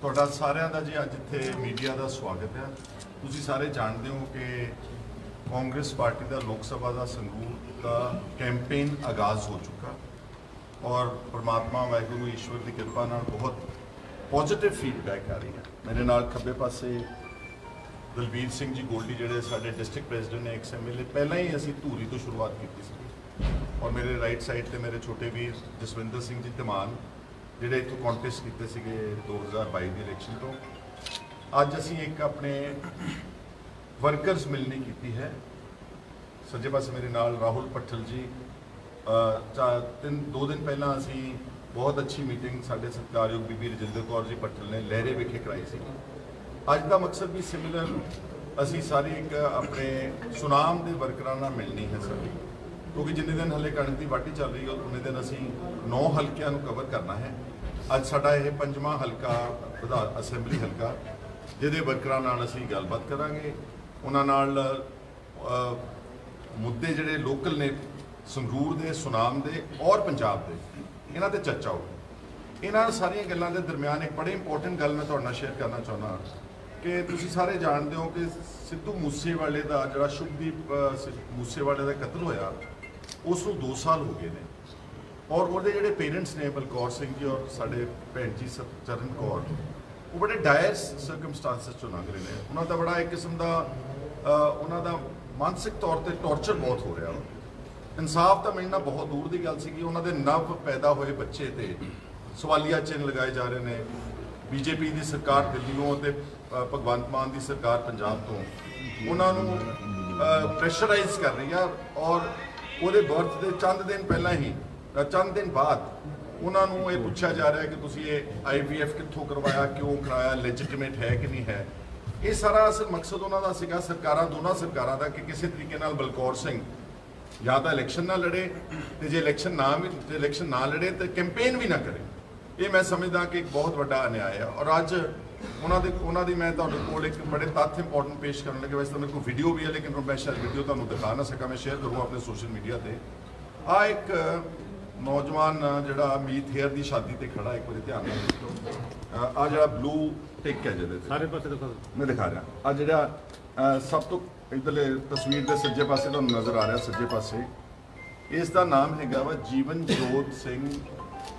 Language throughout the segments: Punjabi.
ਤੁਹਾਡਾ ਸਾਰਿਆਂ ਦਾ ਜੀ ਅੱਜ ਇੱਥੇ ਮੀਡੀਆ ਦਾ ਸਵਾਗਤ ਹੈ। ਤੁਸੀਂ ਸਾਰੇ ਜਾਣਦੇ ਹੋ ਕਿ ਕਾਂਗਰਸ ਪਾਰਟੀ ਦਾ ਲੋਕ ਸਭਾ ਦਾ ਸੰਗਰੂਰ ਦਾ ਕੈਂਪੇਨ ਆਗਾਜ਼ ਹੋ ਚੁੱਕਾ ਔਰ ਪ੍ਰਮਾਤਮਾ ਵਾਹਿਗੁਰੂ ਈਸ਼ਵਰ ਦੀ ਕਿਰਪਾ ਨਾਲ ਬਹੁਤ ਪੋਜ਼ਿਟਿਵ ਫੀਡਬੈਕ ਆ ਰਹੀ ਹੈ। ਮੇਰੇ ਨਾਲ ਖੱਬੇ ਪਾਸੇ ਦਲਬੀਰ ਸਿੰਘ ਜੀ ਗੋਲਡੀ ਜਿਹੜੇ ਸਾਡੇ ਡਿਸਟ੍ਰਿਕਟ ਪ੍ਰੈਜ਼ੀਡੈਂਟ ਨੇ ਐਕਸ ਐਮਐਲਏ ਪਹਿਲਾਂ ਹੀ ਅਸੀਂ ਧੂਰੀ ਤੋਂ ਸ਼ੁਰੂਆਤ ਕੀਤੀ ਸੀ। ਔਰ ਮੇਰੇ ਰਾਈਟ ਸਾਈਡ ਤੇ ਮੇਰੇ ਛੋਟੇ ਵੀਰ ਜਸਵਿੰਦਰ ਸਿੰਘ ਜੀ ਧਮਾਨ ਜਿਹੜੇ ਇੱਥੋਂ ਕੰਟੈਸਟ ਕੀਤੇ ਸੀਗੇ 2022 ਦੀ ਇਲੈਕਸ਼ਨ ਤੋਂ ਅੱਜ ਅਸੀਂ ਇੱਕ ਆਪਣੇ ਵਰਕਰਸ ਮਿਲਣੀ ਕੀਤੀ ਹੈ। ਸੱਜੇ ਪਾਸੇ ਮੇਰੇ ਨਾਲ ਰਾਹੁਲ ਪੱਠਲ ਜੀ ਅ, ਤਿੰਨ ਦੋ ਦਿਨ ਪਹਿਲਾਂ ਅਸੀਂ ਬਹੁਤ ਅੱਛੀ ਮੀਟਿੰਗ ਸਾਡੇ ਸਤਿਕਾਰਯੋਗ ਬੀਬੀ ਰਜਿੰਦਰ ਕੌਰ ਜੀ ਪੱਠਲ ਨੇ ਲਹਿਰੇ ਵਿਖੇ ਕਰਾਈ ਸੀ। ਅੱਜ ਦਾ ਮਕਸਦ ਵੀ ਸਿਮਿਲਰ ਅਸੀਂ ਸਾਰੇ ਇੱਕ ਆਪਣੇ ਸੁਨਾਮ ਦੇ ਵਰਕਰਾਂ ਨਾਲ ਮਿਲਣੀ ਹੈ ਸਾਡੀ। ਕਿਉਂਕਿ ਜਿੰਨੇ ਦਿਨ ਹਲੇ ਕਣਕ ਦੀ ਵਾਢੀ ਚੱਲ ਰਹੀ ਹੈ, ਉਹਨੇ ਦਿਨ ਅਸੀਂ 9 ਹਲਕਿਆਂ ਨੂੰ ਕਵਰ ਕਰਨਾ ਹੈ। ਅੱਜ ਸਾਡਾ ਇਹ ਪੰਜਵਾਂ ਹਲਕਾ ਵਿਧਾਨ ਅਸੈਂਬਲੀ ਹਲਕਾ, ਜਿਹਦੇ ਵਰਕਰਾਂ ਨਾਲ ਅਸੀਂ ਗੱਲਬਾਤ ਕਰਾਂਗੇ। ਉਹਨਾਂ ਨਾਲ ਮੁੱਦੇ ਜਿਹੜੇ ਲੋਕਲ ਨੇ, ਸੰਗਰੂਰ ਦੇ, ਸੁਨਾਮ ਦੇ ਔਰ ਪੰਜਾਬ ਦੇ, ਇਹਨਾਂ ਤੇ ਚਰਚਾ ਹੋਊਗੀ। ਇਹਨਾਂ ਸਾਰੀਆਂ ਗੱਲਾਂ ਦੇ ਦਰਮਿਆਨ ਇੱਕ ਬੜੀ ਇੰਪੋਰਟੈਂਟ ਗੱਲ ਮੈਂ ਤੁਹਾਡੇ ਨਾਲ ਸ਼ੇਅਰ ਕਰਨਾ ਚਾਹੁੰਦਾ ਕਿ ਤੁਸੀਂ ਸਾਰੇ ਜਾਣਦੇ ਹੋ ਕਿ ਸਿੱਧੂ ਮੂਸੇਵਾਲੇ ਦਾ ਜਿਹੜਾ ਸ਼ੁਭਦੀਪ ਮੂਸੇਵਾਲੇ ਦਾ ਕਤਲ ਹੋਇਆ ਉਸ ਨੂੰ 2 ਸਾਲ ਹੋ ਗਏ ਨੇ। ਔਰ ਉਹਦੇ ਜਿਹੜੇ ਪੇਰੈਂਟਸ ਨੇ ਬਲਕੌਰ ਸਿੰਘ ਜੀ ਔਰ ਸਾਡੇ ਭੈਣ ਜੀ ਸਤ- ਕੌਰ, ਉਹ ਬੜੇ ਡਾਇਰ ਸਰਕਮਸਟੈਂਸਸ ਚੋਂ ਲੰਘ ਰਹੇ ਨੇ। ਉਹਨਾਂ ਦਾ ਬੜਾ ਇੱਕ ਕਿਸਮ ਦਾ ਉਹਨਾਂ ਦਾ ਮਾਨਸਿਕ ਤੌਰ ਤੇ ਟੌਰਚਰ ਬਹੁਤ ਹੋ ਰਿਹਾ ਇਨਸਾਫ ਤਾਂ ਮਿਲਣਾ ਬਹੁਤ ਦੂਰ ਦੀ ਗੱਲ ਸੀਗੀ। ਉਹਨਾਂ ਦੇ ਨਵ ਪੈਦਾ ਹੋਏ ਬੱਚੇ ਤੇ ਸਵਾਲੀਆ ਚਿੰਨ੍ਹ ਲਗਾਏ ਜਾ ਰਹੇ ਨੇ। ਬੀਜੇਪੀ ਦੀ ਸਰਕਾਰ ਦਿੱਲੀੋਂ ਤੇ ਭਗਵੰਤ ਮਾਨ ਦੀ ਸਰਕਾਰ ਪੰਜਾਬ ਤੋਂ। ਉਹਨਾਂ ਨੂੰ ਪ੍ਰੈਸ਼ਰਾਈਜ਼ ਕਰ ਰਹੀ ਆ ਔਰ ਉਹਦੇ ਬਰਥ ਦੇ ਚੰਦ ਦਿਨ ਪਹਿਲਾਂ ਹੀ ਚੰਦ ਦਿਨ ਬਾਅਦ ਉਹਨਾਂ ਨੂੰ ਇਹ ਪੁੱਛਿਆ ਜਾ ਰਿਹਾ ਕਿ ਤੁਸੀਂ ਇਹ ਆਈਵੀਐਫ ਕਿੱਥੋਂ ਕਰਵਾਇਆ, ਕਿਉਂ ਕਰਾਇਆ ਲੈਜੀਟਿਮੇਟ ਹੈ ਕਿ ਨਹੀਂ ਹੈ? ਇਹ ਸਾਰਾ ਅਸਲ ਮਕਸਦ ਉਹਨਾਂ ਦਾ ਸੀਗਾ, ਸਰਕਾਰਾਂ, ਦੋਨਾਂ ਸਰਕਾਰਾਂ ਦਾ ਕਿ ਕਿਸੇ ਤਰੀਕੇ ਨਾਲ ਬਲਕੌਰ ਸਿੰਘ ਜਾਂ ਤਾਂ ਇਲੈਕਸ਼ਨ ਨਾ ਲੜੇ ਤੇ ਜੇ ਇਲੈਕਸ਼ਨ ਨਾ ਵੀ, ਜੇ ਇਲੈਕਸ਼ਨ ਨਾ ਲੜੇ ਤੇ ਕੈਂਪੇਨ ਵੀ ਨਾ ਕਰੇ। ਇਹ ਮੈਂ ਸਮਝਦਾ ਕਿ ਇੱਕ ਬਹੁਤ ਵੱਡਾ ਅਨਿਆਏ ਹੈ ਔਰ ਅੱਜ ਉਹਨਾਂ ਦੇ ਉਹਨਾਂ ਦੀ ਮੈਂ ਤੁਹਾਡੇ ਕੋਲ ਇੱਕ ਬੜੇ ਤੱਥ ਇੰਪੋਰਟੈਂਟ ਪੇਸ਼ ਕਰਨ ਲੱਗੇ। ਵੈਸੇ ਤਾਂ ਮੇਰੇ ਕੋਲ ਵੀਡੀਓ ਵੀ ਹੈ ਲੇਕਿਨ ਮੈਂ ਸ਼ਾਇਦ ਵੀਡੀਓ ਤੁਹਾਨੂੰ ਦਿਖਾ ਨਾ ਸਕਾਂ। ਮੈਂ ਸ਼ੇਅਰ ਕਰੂੰ ਆਪਣੇ ਸੋਸ਼ਲ ਮੀਡੀਆ ਤੇ। ਆ ਇੱਕ ਨੌਜਵਾਨ ਜਿਹੜਾ ਮੀਤ ਹੇਅਰ ਦੀ ਸ਼ਾਦੀ ਤੇ ਖੜਾ ਇੱਕ ਵਾਰੀ ਧਿਆਨ ਨਾਲ ਦੇਖੋ। ਆ ਜਿਹੜਾ ਬਲੂ ਟਿਕ ਹੈ ਜਿਹਦੇ ਤੇ। ਸਾਰੇ ਪਾਸੇ ਦਿਖਾ ਮੈਂ ਦਿਖਾ ਰਿਹਾ। ਆ ਜਿਹੜਾ ਸਭ ਤੋਂ ਇਧਰਲੇ ਤਸਵੀਰ ਦੇ ਸੱਜੇ ਪਾਸੇ ਤੁਹਾਨੂੰ ਨਜ਼ਰ ਆ ਰਿਹਾ ਸੱਜੇ ਪਾਸੇ। ਇਸ ਦਾ ਨਾਮ ਹੈਗਾ ਵਾ ਜੀਵਨ ਜੋਤ ਸਿੰਘ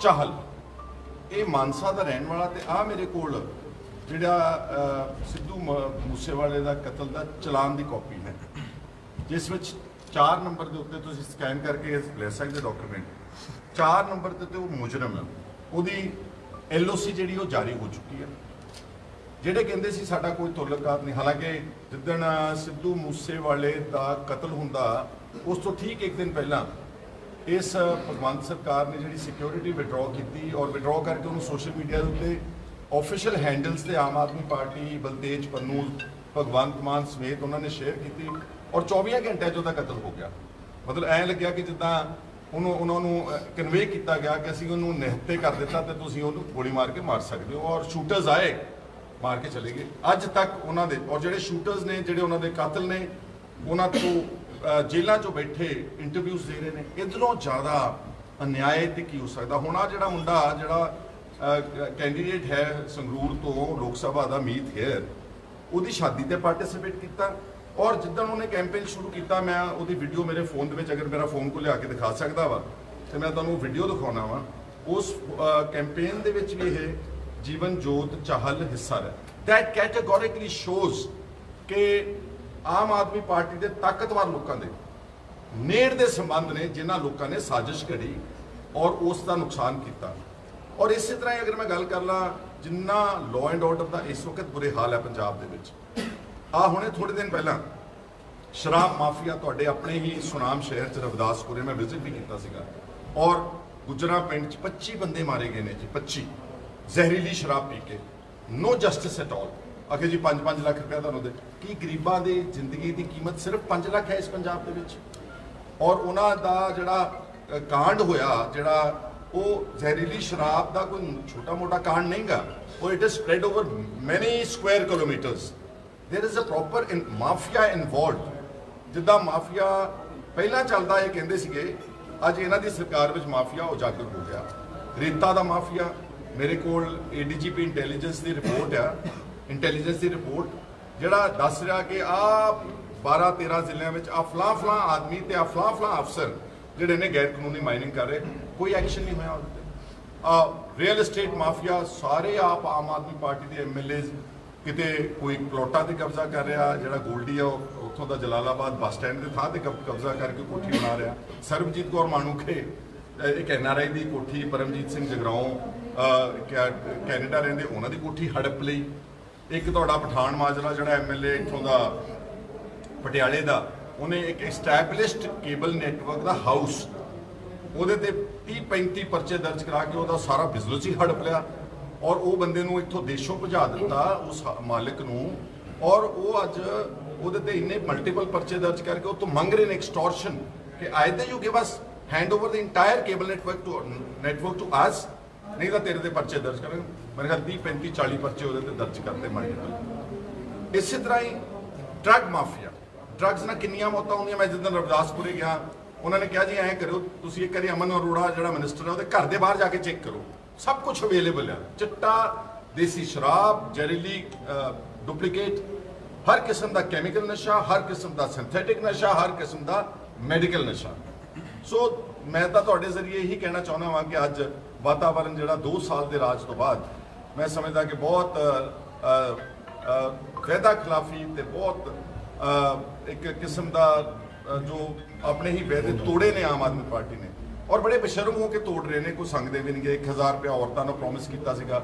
ਚਾਹਲ। ਇਹ ਮਾਨਸਾ ਦਾ ਰਹਿਣ ਵਾਲਾ ਤੇ ਆ ਮੇਰੇ ਕੋਲ ਜਿਹੜਾ ਸਿੱਧੂ ਮ- ਮੂਸੇਵਾਲੇ ਦਾ ਕਤਲ ਦਾ ਚਲਾਨ ਦੀ ਕਾਪੀ ਹੈ। ਜਿਸ ਵਿੱਚ 4 ਨੰਬਰ ਦੇ ਉੱਤੇ ਤੁਸੀਂ ਸਕੈਨ ਕਰਕੇ ਲੈ ਸਕਦੇ ਡਾਕੂਮੈਂਟ 4 ਨੰਬਰ ਤੇ ਤੇ ਉਹ ਮੁਜਰਮ ਹੈ। ਉਹਦੀ ਐਲਓਸੀ ਜਿਹੜੀ ਉਹ ਜਾਰੀ ਹੋ ਚੁੱਕੀ ਹੈ। ਜਿਹੜੇ ਕਹਿੰਦੇ ਸੀ ਸਾਡਾ ਕੋਈ ਤੁਲਕਾਤ ਨਹੀਂ, ਹਾਲਾਂਕਿ ਜਿੱਦਣ ਸਿੱਧੂ ਮੂਸੇਵਾਲੇ ਦਾ ਕਤਲ ਹੁੰਦਾ, ਉਸ ਤੋਂ ਠੀਕ ਇੱਕ ਦਿਨ ਪਹਿਲਾਂ ਇਸ ਭਗਵੰਤ ਸਰਕਾਰ ਨੇ ਜਿਹੜੀ ਸਿਕਿਉਰਿਟੀ ਵਿਡਰਾਅ ਕੀਤੀ ਔਰ ਵਿਡਰਾਅ ਕਰਕੇ ਉਹਨੂੰ ਸੋਸ਼ਲ ਮੀਡੀਆ ਦੇ ਉੱਤੇ ਆਫੀਸ਼ੀਅਲ ਹੈਂਡਲਸ ਤੇ ਆਮ ਆਦਮੀ ਪਾਰਟੀ ਬਲਤੇਜ, ਪੰਨੂ, ਭਗਵੰਤ ਮਾਨ ਸਮੇਤ ਉਹਨਾਂ ਨੇ ਸ਼ੇਅਰ ਕੀਤੀ ਔਰ 24 ਘੰਟਿਆਂ 'ਚ ਉਹਦਾ ਕਤਲ ਹੋ ਗਿਆ। ਮਤਲਬ ਐਂ ਲੱਗਿਆ ਕਿ ਜਿੱਦਾਂ ਉਹਨੂੰ, ਉਹਨਾਂ ਨੂੰ ਕਨਵੇ ਕੀਤਾ ਗਿਆ ਕਿ ਅਸੀਂ ਉਹਨੂੰ ਨਿਹੱਤੇ ਕਰ ਦਿੱਤਾ ਤੇ ਤੁਸੀਂ ਉਹਨੂੰ ਗੋਲੀ ਮਾਰ ਕੇ ਮਾਰ ਸਕਦੇ ਹੋ ਔਰ ਸ਼ੂਟਰਸ ਆਏ, ਮਾਰ ਕੇ ਚਲੇ ਗਏ। ਅੱਜ ਤੱਕ ਉਹਨਾਂ ਦੇ, ਔਰ ਜਿਹੜੇ ਸ਼ੂਟਰਸ ਨੇ, ਜਿਹੜੇ ਉਹਨਾਂ ਦੇ ਕਾਤਲ ਨੇ, ਉਹਨਾਂ ਤੋਂ ਜੇਲ੍ਹਾਂ 'ਚੋਂ ਬੈਠੇ ਇੰਟਰਵਿਊਜ਼ ਦੇ ਰਹੇ ਨੇ। ਇਧਰੋਂ ਜ਼ਿਆਦਾ ਅਨਿਆਏ ਤੇ ਕੀ ਹੋ ਸਕਦਾ? ਹੁਣ ਆਹ ਜਿਹੜਾ ਮੁੰਡਾ ਜਿਹੜਾ ਕੈਂਡੀਡੇਟ ਹੈ ਸੰਗਰੂਰ ਤੋਂ ਲੋਕ ਸਭਾ ਦਾ ਮੀਤ ਹੇਅਰ। ਉਹਦੀ ਸ਼ਾਦੀ ਤੇ ਪਾਰਟਿਸਿਪੇਟ ਕੀਤਾ ਔਰ ਜਿੱਦਣ ਉਹਨੇ ਕੈਂਪੇਨ ਸ਼ੁਰੂ ਕੀਤਾ, ਮੈਂ ਉਹਦੀ ਵੀਡੀਓ ਮੇਰੇ ਫੋਨ ਦੇ ਵਿੱਚ, ਅਗਰ ਮੇਰਾ ਫੋਨ ਕੋ ਲਿਆ ਕੇ ਦਿਖਾ ਸਕਦਾ ਵਾ, ਤੇ ਮੈਂ ਤੁਹਾਨੂੰ ਵੀਡੀਓ ਦਿਖਾਉਣਾ ਵਾ। ਉਸ ਕੈਂਪੇਨ ਦੇ ਵਿੱਚ ਵੀ ਇਹ ਜੀਵਨ ਜੋਤ ਚਾਹਲ ਹਿੱਸਾ ਹੈ ਦੈਟ ਕੈਟੇਗੋਰਿਕਲੀ ਸ਼ੋਜ਼ ਕਿ ਆਮ ਆਦਮੀ ਪਾਰਟੀ ਦੇ ਤਾਕਤਵਰ ਲੋਕਾਂ ਦੇ ਨੇੜ ਦੇ ਸੰਬੰਧ ਨੇ, ਜਿਨ੍ਹਾਂ ਲੋਕਾਂ ਨੇ ਸਾਜ਼ਿਸ਼ ਘੜੀ ਔਰ ਉਸ ਦਾ ਨੁਕਸਾਨ ਕੀਤਾ। ਔਰ ਇਸੇ ਤਰ੍ਹਾਂ ਹੀ ਅਗਰ ਮੈਂ ਗੱਲ ਕਰ ਲਾਂ, ਜਿੰਨਾ ਲਾਅ ਐਂਡ ਆਰਡਰ ਦਾ ਇਸ ਵਕਤ ਬੁਰੇ ਹਾਲ ਹੈ ਪੰਜਾਬ ਦੇ ਵਿੱਚ ਆ ਹੁਣੇ ਥੋੜੇ ਦਿਨ ਪਹਿਲਾਂ ਸ਼ਰਾਬ ਮਾਫੀਆ ਤੁਹਾਡੇ ਆਪਣੇ ਹੀ ਸੁਨਾਮ ਸ਼ਹਿਰ ਚ ਰਵਿਦਾਸਪੁਰੇ ਮੈਂ ਵਿਜ਼ਿਟ ਵੀ ਕੀਤਾ ਸੀਗਾ। ਔਰ ਗੁਜਰਾ ਪਿੰਡ ਚ 25 ਬੰਦੇ ਮਾਰੇ ਗਏ ਨੇ ਜੀ 25 ਜ਼ਹਿਰੀਲੀ ਸ਼ਰਾਬ ਪੀ ਕੇ। ਨੋ ਜਸਟਿਸ ਐਟ ਆਲ ਅਖੇ ਜੀ 5-5 ਲੱਖ ਰੁਪਏ ਤੁਹਾਨੂੰ ਦੇ ਕੀ ਗਰੀਬਾਂ ਦੀ ਜ਼ਿੰਦਗੀ ਦੀ ਕੀਮਤ ਸਿਰਫ 5 ਲੱਖ ਹੈ ਇਸ ਪੰਜਾਬ ਦੇ ਵਿੱਚ? ਔਰ ਉਹਨਾਂ ਦਾ ਜਿਹੜਾ ਕਾਂਡ ਹੋਇਆ, ਜਿਹੜਾ ਉਹ ਜ਼ਹਿਰੀਲੀ ਸ਼ਰਾਬ ਦਾ ਕੋਈ ਛੋਟਾ ਮੋਟਾ ਕਾਂਡ ਨਹੀਂਗਾ ਉਹ it is spread over many square kilometres there is a proper mafia involved ਜਿੱਦਾਂ ਮਾਫੀਆ ਪਹਿਲਾਂ ਚੱਲਦਾ ਇਹ ਕਹਿੰਦੇ ਸੀਗੇ ਅੱਜ ਇਹਨਾਂ ਦੀ ਸਰਕਾਰ ਵਿੱਚ ਮਾਫੀਆ ਉਜਾਗਰ ਹੋ ਗਿਆ ਰੇਤਾ ਦਾ ਮਾਫੀਆ ਮੇਰੇ ਕੋਲ ਏਡੀਜੀਪੀ ਇੰਟੈਲੀਜੈਂਸ ਦੀ ਰਿਪੋਰਟ ਆ ਇੰਟੈਲੀਜੈਂਸ ਦੀ ਰਿਪੋਰਟ ਜਿਹੜਾ ਦੱਸ ਰਿਹਾ ਕਿ ਆ 12 13 ਜ਼ਿਲ੍ਹਿਆਂ ਵਿੱਚ ਆ ਫਲਾਂ ਫਲਾਂ ਆਦਮੀ ਤੇ ਆ ਫਲਾਂ ਫਲਾਂ ਅਫਸਰ ਜਿਹੜੇ ਨੇ ਗੈਰ ਕਾਨੂੰਨੀ ਮਾਈਨਿੰਗ ਕਰ ਰਹੇ ਕੋਈ ਐਕਸ਼ਨ ਨਹੀਂ ਹੋਇਆ ਉਹਦੇ ਤੇ। ਆ ਰੀਅਲ ਏਸਟੇਟ ਮਾਫੀਆ ਸਾਰੇ ਆਪ ਆਮ ਆਦਮੀ ਪਾਰਟੀ ਦੇ ਐਮਐਲਏਜ਼ ਕਿਤੇ ਕੋਈ ਪਲੋਟਾਂ ਤੇ ਕਬਜ਼ਾ ਕਰ ਰਿਹਾ ਜਿਹੜਾ ਗੋਲਡੀ ਆ ਉਹ ਉੱਥੋਂ ਦਾ ਜਲਾਲਾਬਾਦ ਬੱਸ ਸਟੈਂਡ ਦੇ ਥਾਂ ਤੇ ਕਬ- ਕਬਜ਼ਾ ਕਰਕੇ ਕੋਠੀ ਬਣਾ ਰਿਹਾ। ਸਰਬਜੀਤ ਕੌਰ ਮਾਨੂਖੇ ਅਹ ਇੱਕ ਐਨਆਰਆਈ ਦੀ ਕੋਠੀ ਪਰਮਜੀਤ ਸਿੰਘ ਜਗਰਾਉਂ ਅਹ, ਕੈਨੇਡਾ ਰਹਿੰਦੇ ਉਹਨਾਂ ਦੀ ਕੋਠੀ ਹੜਪ ਲਈ। ਇੱਕ ਤੁਹਾਡਾ ਪਠਾਨ ਮਾਜਰਾ ਜਿਹੜਾ ਐਮਐਲਏ ਇੱਥੋਂ ਦਾ ਪਟਿਆਲੇ ਦਾ ਉਹਨੇ ਇੱਕ ਐਸਟੈਬਲਿਸ਼ਡ ਕੇਬਲ ਨੈਟਵਰਕ ਦਾ ਹਾਊਸ ਉਹਦੇ ਤੇ 30 35 ਪਰਚੇ ਦਰਜ ਕਰਾ ਕੇ ਉਹਦਾ ਸਾਰਾ ਬਿਜ਼ਨਸ ਹੀ ਹੜਪ ਲਿਆ ਔਰ ਉਹ ਬੰਦੇ ਨੂੰ ਇੱਥੋਂ ਦੇਸ਼ੋਂ ਭਜਾ ਦਿੱਤਾ ਉਸ ਹ- ਮਾਲਕ ਨੂੰ ਔਰ ਉਹ ਅੱਜ ਉਹਦੇ ਤੇ ਇੰਨੇ ਮਲਟੀਪਲ ਪਰਚੇ ਦਰਜ ਕਰਕੇ ਉਹ ਤੋਂ ਮੰਗ ਰਹੇ ਨੇ ਐਕਸਟੋਰਸ਼ਨ ਕਿ either you give us hand over the entire cable network to network to us ਨਹੀਂ ਤਾਂ ਤੇਰੇ ਤੇ ਪਰਚੇ ਦਰਜ ਕਰਾਂਗੇ। ਮੇਰੇ ਖਿਆਲ 30 35 40 ਪਰਚੇ ਉਹਦੇ ਤੇ ਦਰਜ ਕਰਤੇ ਮਲਟੀਪਲ ਇਸੇ ਤਰ੍ਹਾਂ ਹੀ ਡਰੱਗ ਮਾਫੀਆ ਡਰੱਗਸ ਨਾਲ ਕਿੰਨੀਆਂ ਮੌਤਾਂ ਹੁੰਦੀਆਂ? ਮੈਂ ਜਿੱਦਣ ਰਵਿਦਾਸਪੁਰੇ ਗਿਆ ਉਹਨਾਂ ਨੇ ਕਿਹਾ ਜੀ ਐਂ ਕਰਿਓ ਤੁਸੀਂ ਇੱਕ ਵਾਰੀ ਅਮਨ ਅਰੋੜਾ ਜਿਹੜਾ ਮਿਨਿਸਟਰ ਹੈ ਉਹਦੇ ਘਰ ਦੇ ਬਾਹਰ ਜਾ ਕੇ ਚੈੱਕ ਕਰੋ। ਸਭ ਕੁਝ ਅਵੇਲੇਬਲ ਹੈ ਚਿੱਟਾ ਦੇਸੀ ਸ਼ਰਾਬ ਜ਼ਹਿਰੀਲੀ ਡੁਪਲੀਕੇਟ ਹਰ ਕਿਸਮ ਦਾ ਕੈਮੀਕਲ ਨਸ਼ਾ ਹਰ ਕਿਸਮ ਦਾ ਸਿੰਥੈਟਿਕ ਨਸ਼ਾ ਹਰ ਕਿਸਮ ਦਾ ਮੈਡੀਕਲ ਨਸ਼ਾ। ਸੋ ਮੈਂ ਤਾਂ ਤੁਹਾਡੇ ਜ਼ਰੀਏ ਇਹੀ ਕਹਿਣਾ ਚਾਹੁੰਦਾ ਹਾਂ ਕਿ ਅੱਜ ਵਾਤਾਵਰਣ ਜਿਹੜਾ 2 ਸਾਲ ਦੇ ਰਾਜ ਤੋਂ ਬਾਅਦ ਮੈਂ ਸਮਝਦਾ ਕਿ ਬਹੁਤ ਅ, ਖਿਲਾਫੀ ਤੇ ਬਹੁਤ ਇੱਕ ਕਿਸਮ ਦਾ ਜੋ ਆਪਣੇ ਹੀ ਵਾਅਦੇ ਤੋੜੇ ਨੇ ਆਮ ਆਦਮੀ ਪਾਰਟੀ ਨੇ। ਔਰ ਬੜੇ ਬੇਸ਼ਰਮ ਹੋ ਕੇ ਤੋੜ ਰਹੇ ਨੇ, ਕੋਈ ਸੰਗਦੇ ਵੀ ਨਹੀਂ ਗਏ। 1000 ਰੁਪਏ ਔਰਤਾਂ ਨੂੰ ਪ੍ਰੋਮਿਸ ਕੀਤਾ ਸੀਗਾ।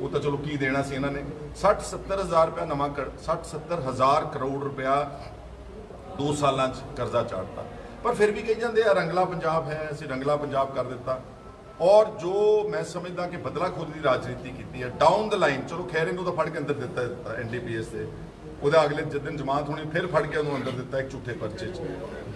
ਉਹ ਤਾਂ ਚਲੋ ਕੀ ਦੇਣਾ ਸੀ ਇਹਨਾਂ ਨੇ। 60 70 ਹਜ਼ਾਰ ਰੁਪਏ ਨਵਾਂ 60 70 ਹਜ਼ਾਰ ਕਰੋੜ ਰੁਪਇਆ ਦੋ ਸਾਲਾਂ 'ਚ ਕਰਜ਼ਾ ਚਾੜਤਾ। ਪਰ ਫਿਰ ਵੀ ਕਹੀ ਜਾਂਦੇ ਆ, ਰੰਗਲਾ ਪੰਜਾਬ ਹੈ, ਅਸੀਂ ਰੰਗਲਾ ਪੰਜਾਬ ਕਰ ਦਿੱਤਾ। ਔਰ ਜੋ ਮੈਂ ਸਮਝਦਾ ਕਿ ਬਦਲਾ ਖੋਦ ਦੀ ਰਾਜਨੀਤੀ ਕੀਤੀ ਹੈ ਡਾਊਨ ਦ ਲਾਈਨ ਚਲੋ ਖੈਰ ਇਹਨੂੰ ਤਾਂ ਫੜ ਕੇ ਅੰਦਰ ਦਿੱਤਾ ਐਨਡੀਪੀਐਸ ਦੇ ਉਹਦਾ ਅਗਲੇ ਜਿੱਦਨ ਜਮਾਤ ਹੋਣੀ, ਫਿਰ ਫੜ ਕੇ ਉਹਨੂੰ ਅੰਦਰ ਦਿੱਤਾ ਇੱਕ ਝੂਠੇ ਪਰਚੇ 'ਚ।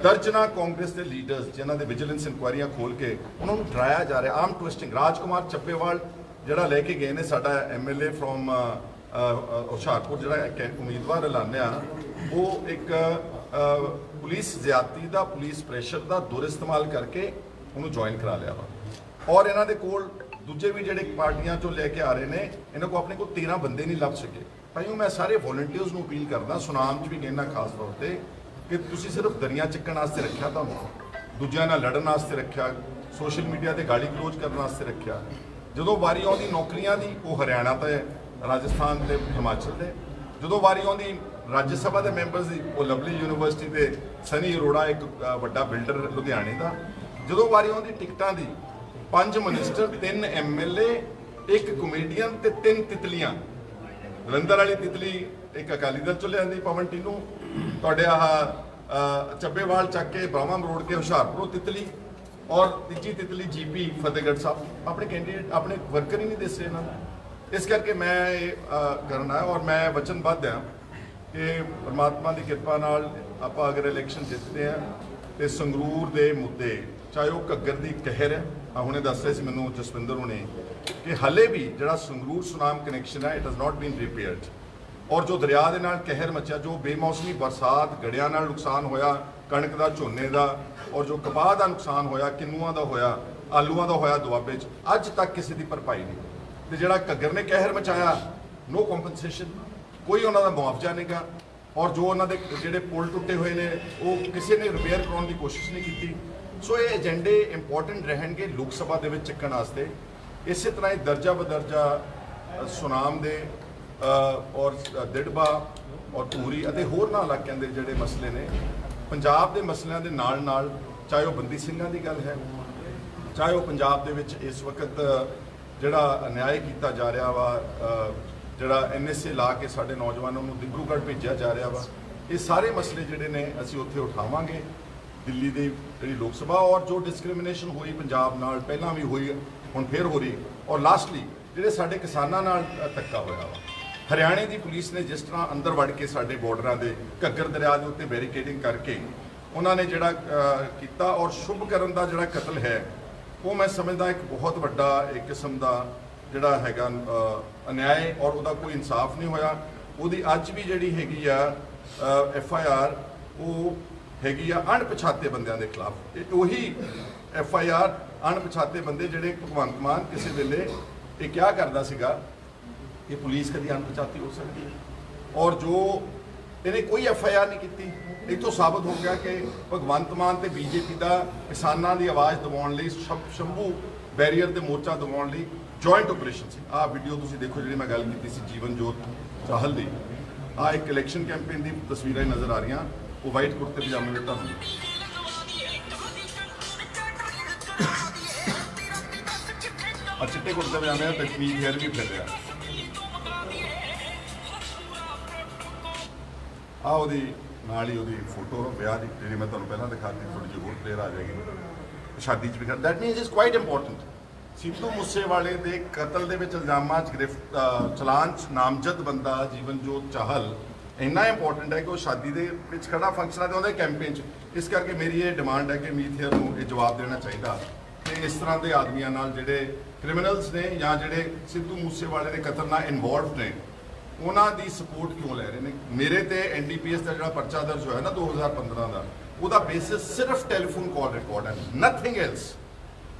ਦਰਜਨਾ ਕਾਂਗਰਸ ਦੇ ਲੀਡਰਸ ਜਿਨ੍ਹਾਂ ਦੇ ਵਿਜੀਲੈਂਸ ਇਨਕੁਆਇਰੀਆਂ ਖੋਲ ਕੇ ਉਹਨਾਂ ਨੂੰ ਡਰਾਇਆ ਜਾ ਰਿਹਾ। ਆਮ ਟਵਿਸਟਿੰਗ, ਰਾਜਕੁਮਾਰ ਚੱਪੇਵਾਲ ਜਿਹੜਾ ਲੈ ਕੇ ਗਏ ਨੇ ਸਾਡਾ ਐਮਐਲਏ ਫਰੋਮ ਹੁਸ਼ਿਆਰਪੁਰ, ਜਿਹੜਾ ਉਮੀਦਵਾਰ ਐਲਾਨਿਆ, ਉਹ ਇੱਕ ਪੁਲਿਸ ਜ਼ਿਆਦਤੀ ਦਾ, ਪੁਲਿਸ ਪ੍ਰੈਸ਼ਰ ਦਾ ਦੁਰਇਸਤੇਮਾਲ ਕਰਕੇ ਉਹਨੂੰ ਜੁਆਇਨ ਕਰਾ ਲਿਆ ਵਾ। ਔਰ ਇਹਨਾਂ ਦੇ ਕੋਲ ਦੂਜੇ ਵੀ ਜਿਹੜੇ ਪਾਰਟੀਆਂ ਚੋਂ ਲੈ ਕੇ ਆ ਰਹੇ ਨੇ, ਇਹਨਾਂ ਕੋਲ ਆਪਣੇ ਕੋਲ 13 ਬੰਦੇ ਨਹੀਂ ਲੱਭ ਸਕੇ। ਭਾਈਓ ਮੈਂ ਸਾਰੇ ਵੋਲੰਟੀਅਰਸ ਨੂੰ ਅਪੀਲ ਕਰਦਾ, ਸੁਨਾਮ 'ਚ ਵੀ ਕਹਿਣਾ ਖਾਸ ਤੌਰ ਤੇ, ਕਿ ਤੁਸੀਂ ਸਿਰਫ ਦਰਿਆ ਚੱਕਣ ਵਾਸਤੇ ਰੱਖਿਆ ਤੁਹਾਨੂੰ ਦੂਜਿਆਂ ਨਾਲ ਲੜਨ ਵਾਸਤੇ ਰੱਖਿਆ ਸੋਸ਼ਲ ਮੀਡੀਆ ਤੇ ਗਾਲੀ ਗਲੋਚ ਕਰਨ ਵਾਸਤੇ ਰੱਖਿਆ। ਜਦੋਂ ਵਾਰੀ ਆਉਂਦੀ ਨੌਕਰੀਆਂ ਦੀ, ਉਹ ਹਰਿਆਣਾ ਤੇ ਰਾਜਸਥਾਨ ਤੇ, ਹਿਮਾਚਲ ਦੇ ਜਦੋਂ ਵਾਰੀ ਆਉਂਦੀ ਰਾਜ ਸਭਾ ਦੇ ਮੈਂਬਰਸ ਦੀ, ਉਹ ਲਵਲੀ ਯੂਨੀਵਰਸਿਟੀ ਦੇ ਸਨੀ ਅਰੋੜਾ ਇੱਕ ਵੱਡਾ ਬਿਲਡਰ ਲੁਧਿਆਣੇ ਦਾ। ਜਦੋਂ ਵਾਰੀ ਆਉਂਦੀ ਟਿਕਟਾਂ ਦੀ, ਪੰਜ ਮਿਨਿਸਟਰ ਤਿੰਨ ਐਮਐਲਏ ਇੱਕ ਕਮੇਡੀਅਨ ਤੇ ਤਿੰਨ ਤਿਤਲੀਆਂ। ਜਲੰਧਰ ਵਾਲੀ ਤਿਤਲੀ ਇੱਕ ਅਕਾਲੀ ਦਲ ਚੋਂ ਲਿਆਂਦੀ, ਪਵਨ ਟੀਨੂ। ਤੁਹਾਡੇ ਆਹ ਚੱਬੇਵਾਲ ਚੱਕ ਕੇ ਬ੍ਰਾਹਮਣ ਰੋਡ ਕੇ ਹੁਸ਼ਿਆਰਪੁਰੋਂ ਤਿਤਲੀ ਔਰ ਤੀਜੀ ਤਿਤਲੀ ਜੀਪੀ ਫਤਿਹਗੜ੍ਹ ਸਾਹਿਬ। ਆਪਣੇ ਕੈਂਡੀਡੇਟ ਆਪਣੇ ਵਰਕਰ ਹੀ ਨਹੀਂ ਦਿਸੇ ਇਹਨਾਂ ਨੂੰ। ਇਸ ਕਰਕੇ ਮੈਂ ਇਹ ਕਰਨਾ ਔਰ ਮੈਂ ਵਚਨਬੱਧ ਹਾਂ ਕਿ ਪਰਮਾਤਮਾ ਦੀ ਕਿਰਪਾ ਨਾਲ ਆਪਾਂ ਅਗਰ ਇਲੈਕਸ਼ਨ ਜਿੱਤਦੇ ਆ ਤੇ ਸੰਗਰੂਰ ਦੇ ਮੁੱਦੇ, ਚਾਹੇ ਉਹ ਘੱਗਰ ਦੀ ਕਹਿਰ ਹੈ ਆ, ਹੁਣੇ ਦੱਸ ਰਹੇ ਸੀ ਮੈਨੂੰ ਜਸਵਿੰਦਰ ਹੁਣੇ ਕਿ ਹਲੇ ਵੀ ਜਿਹੜਾ ਸੰਗਰੂਰ ਸੁਨਾਮ ਕਨੈਕਸ਼ਨ ਹੈ it has not been repaired ਔਰ ਜੋ ਦਰਿਆ ਦੇ ਨਾਲ ਕਹਿਰ ਮਚਿਆ, ਜੋ ਬੇਮੌਸਮੀ ਬਰਸਾਤ ਗੜਿਆਂ ਨਾਲ ਨੁਕਸਾਨ ਹੋਇਆ, ਕਣਕ ਦਾ, ਝੋਨੇ ਦਾ, ਔਰ ਜੋ ਕਪਾਹ ਦਾ ਨੁਕਸਾਨ ਹੋਇਆ, ਕਿੰਨੂਆਂ ਦਾ ਹੋਇਆ, ਆਲੂਆਂ ਦਾ ਹੋਇਆ ਦੁਆਬੇ 'ਚ, ਅੱਜ ਤੱਕ ਕਿਸੇ ਦੀ ਭਰਪਾਈ ਨਹੀਂ। ਤੇ ਜਿਹੜਾ ਘੱਗਰ ਨੇ ਕਹਿਰ ਮਚਾਇਆ ਨੋ ਕੰਪਨਸੇਸ਼ਨ ਕੋਈ ਉਹਨਾਂ ਦਾ ਮੁਆਵਜ਼ਾ ਨਹੀਂਗਾ ਔਰ ਜੋ ਉਹਨਾਂ ਦੇ ਜਿਹੜੇ ਪੁਲ ਟੁੱਟੇ ਹੋਏ ਨੇ, ਉਹ ਕਿਸੇ ਨੇ ਰਿਪੇਅਰ ਕਰਾਉਣ ਦੀ ਕੋਸ਼ਿਸ਼ ਨਹੀਂ ਕੀਤੀ। ਸੋ ਇਹ ਏਜੰਡੇ ਇੰਪੋਰਟੈਂਟ ਰਹਿਣਗੇ ਲੋਕ ਸਭਾ ਦੇ ਵਿੱਚ ਚੱਕਣ ਵਾਸਤੇ। ਇਸੇ ਤਰ੍ਹਾਂ ਹੀ ਦਰਜਾ ਬਦਰਜਾ ਸੁਨਾਮ ਦੇ ਔਰ ਦਿੜਬਾ ਔਰ ਧੂਰੀ ਅਤੇ ਹੋਰਨਾਂ ਇਲਾਕਿਆਂ ਦੇ ਜਿਹੜੇ ਮਸਲੇ ਨੇ ਪੰਜਾਬ ਦੇ ਮਸਲਿਆਂ ਦੇ ਨਾਲ ਨਾਲ ਚਾਹੇ ਉਹ ਬੰਦੀ ਸਿੰਘਾਂ ਦੀ ਗੱਲ ਹੈ ਚਾਹੇ ਉਹ ਪੰਜਾਬ ਦੇ ਵਿੱਚ ਇਸ ਵਕਤ ਜਿਹੜਾ ਅਨਿਆਏ ਕੀਤਾ ਜਾ ਰਿਹਾ ਵਾ ਅ, ਜਿਹੜਾ ਐਨਐਸਏ ਲਾ ਕੇ ਸਾਡੇ ਨੌਜਵਾਨਾਂ ਨੂੰ ਦਿਬਰੂਗੜ੍ਹ ਭੇਜਿਆ ਜਾ ਰਿਹਾ ਵਾ ਇਹ ਸਾਰੇ ਮਸਲੇ ਜਿਹੜੇ ਨੇ ਅਸੀਂ ਉੱਥੇ ਉਠਾਵਾਂਗੇ। ਦਿੱਲੀ ਦੀ ਜਿਹੜੀ ਲੋਕ ਸਭਾ ਔਰ ਜੋ ਡਿਸਕ੍ਰਿਮੀਨੇਸ਼ਨ ਹੋਈ ਪੰਜਾਬ ਨਾਲ, ਪਹਿਲਾਂ ਵੀ ਹੋਈ, ਹੁਣ ਫੇਰ ਹੋ ਰਹੀ। ਔਰ ਲਾਸਟਲੀ ਜਿਹੜੇ ਸਾਡੇ ਕਿਸਾਨਾਂ ਨਾਲ ਧੱਕਾ ਹੋਇਆ ਵਾ। ਹਰਿਆਣੇ ਦੀ ਪੁਲਿਸ ਨੇ ਜਿਸ ਤਰ੍ਹਾਂ ਅੰਦਰ ਵੜ ਕੇ ਸਾਡੇ ਬਾਰਡਰਾਂ ਦੇ ਘੱਗਰ ਦਰਿਆ ਦੇ ਉੱਤੇ ਬੈਰੀਕੇਡਿੰਗ ਕਰਕੇ ਉਹਨਾਂ ਨੇ ਜਿਹੜਾ ਕੀਤਾ ਔਰ ਸ਼ੁਭ ਕਰਨ ਦਾ ਜਿਹੜਾ ਕਤਲ ਹੈ, ਉਹ ਮੈਂ ਸਮਝਦਾ ਇੱਕ ਬਹੁਤ ਵੱਡਾ ਇੱਕ ਕਿਸਮ ਦਾ ਜਿਹੜਾ ਹੈਗਾ ਅਨਿਆਏ ਔਰ ਉਹਦਾ ਕੋਈ ਇਨਸਾਫ ਨਹੀਂ ਹੋਇਆ। ਉਹਦੀ ਅੱਜ ਵੀ ਜਿਹੜੀ ਹੈਗੀ ਆ ਐਫ ਆਈ ਆਰ ਉਹ ਹੈਗੀ ਆ ਅਣਪਛਾਤੇ ਬੰਦਿਆਂ ਦੇ ਖਿਲਾਫ। ਇਹ ਉਹੀ ਐਫ ਆਈ ਆਰ ਅਣਪਛਾਤੇ ਬੰਦੇ ਜਿਹੜੇ ਭਗਵੰਤ ਮਾਨ ਕਿਸੇ ਵੇਲੇ ਇਹ ਕਿਹਾ ਕਰਦਾ ਸੀਗਾ ਕਿ ਪੁਲਿਸ ਕਦੀ ਅਣਪਛਾਤੀ ਹੋ ਸਕਦੀ ਹੈ? ਔਰ ਜੋ ਇਹਨੇ ਕੋਈ ਐਫ ਆਈ ਆਰ ਨਹੀਂ ਕੀਤੀ। ਇੱਥੋਂ ਸਾਬਤ ਹੋ ਗਿਆ ਕਿ ਭਗਵੰਤ ਮਾਨ ਤੇ ਬੀਜੇਪੀ ਦਾ ਕਿਸਾਨਾਂ ਦੀ ਆਵਾਜ਼ ਦਬਾਉਣ ਲਈ ਸ਼ੰ- ਸ਼ੰਭੂ ਬੈਰੀਅਰ ਤੇ ਮੋਰਚਾ ਦਬਾਉਣ ਲਈ ਜੁਆਇੰਟ ਆਪਰੇਸ਼ਨ ਸੀ। ਆਹ ਵੀਡੀਓ ਤੁਸੀਂ ਦੇਖੋ ਜਿਹੜੀ ਮੈਂ ਗੱਲ ਕੀਤੀ ਸੀ ਜੀਵਨ ਜੋਤ ਚਾਹਲ ਦੀ। ਆਹ ਇੱਕ ਇਲੈਕਸ਼ਨ ਕੈਂਪੇਨ ਦੀ ਤਸਵੀਰਾਂ ਨਜ਼ਰ ਆ ਰਹੀਆਂ। ਉਹ ਵਾਈਟ ਕੁੜਤੇ ਪਜਾਮੇ ਵਿੱਚ ਤੁਹਾਨੂੰ ਆ ਚਿੱਟੇ ਕੁੜਤੇ ਪਜਾਮੇ ਦਾ ਤਕਨੀਕ ਹੈਰ ਵੀ ਫਿਰ ਰਿਹਾ ਆ ਉਹਦੀ, ਨਾਲ ਹੀ ਉਹਦੀ ਫੋਟੋ ਵਿਆਹ ਦੀ, ਜਿਹੜੀ ਮੈਂ ਤੁਹਾਨੂੰ ਪਹਿਲਾਂ ਦਿਖਾਤੀ ਥੋੜੀ ਜਿਹੀ ਹੋਰ ਕਲੀਅਰ ਆ ਜਾਏਗੀ। ਸ਼ਾਦੀ 'ਚ ਵੀ ਕਰ that means is quite important Sidhu ਮੂਸੇਵਾਲੇ ਦੇ ਕਤਲ ਦੇ ਵਿੱਚ ਇਲਜ਼ਾਮਾਂ 'ਚ ਗ੍ਰਿਫਤ ਚਲਾਨ 'ਚ ਨਾਮਜ਼ਦ ਬੰਦਾ ਜੀਵਨ ਜੋਤ ਚਾਹਲ ਇੰਨਾ ਇੰਪੋਰਟੈਂਟ ਹੈ ਕਿ ਉਹ ਸ਼ਾਦੀ ਦੇ ਵਿੱਚ ਖੜਾ ਫੰਕਸ਼ਨਾਂ ਤੇ ਉਹਦੇ ਕੈਂਪੇਨ 'ਚ। ਇਸ ਕਰਕੇ ਮੇਰੀ ਇਹ ਡਿਮਾਂਡ ਹੈ ਕਿ ਮੀਥੇਰ ਨੂੰ ਇਹ ਜਵਾਬ ਦੇਣਾ ਚਾਹੀਦਾ। ਕਿ ਇਸ ਤਰ੍ਹਾਂ ਦੇ ਆਦਮੀਆਂ ਨਾਲ ਜਿਹੜੇ ਕ੍ਰਿਮੀਨਲਸ ਨੇ ਜਾਂ ਜਿਹੜੇ ਸਿੱਧੂ ਮੂਸੇਵਾਲੇ ਦੇ ਕਤਲ ਨਾਲ ਇਨਵੋਲਵਡ ਨੇ, ਉਹਨਾਂ ਦੀ ਸਪੋਰਟ ਕਿਉਂ ਲੈ ਰਹੇ ਨੇ? ਮੇਰੇ ਤੇ ਐਨਡੀਪੀਐਸ ਦਾ ਜਿਹੜਾ ਪਰਚਾ ਦਰਜ ਹੋਇਆ ਨਾ 2015 ਦਾ, ਉਹਦਾ ਬੇਸਿਸ ਸਿਰਫ ਟੈਲੀਫੋਨ ਕਾਲ ਰਿਕਾਰਡ ਹੈ ਨਥਿੰਗ ਐਲਸ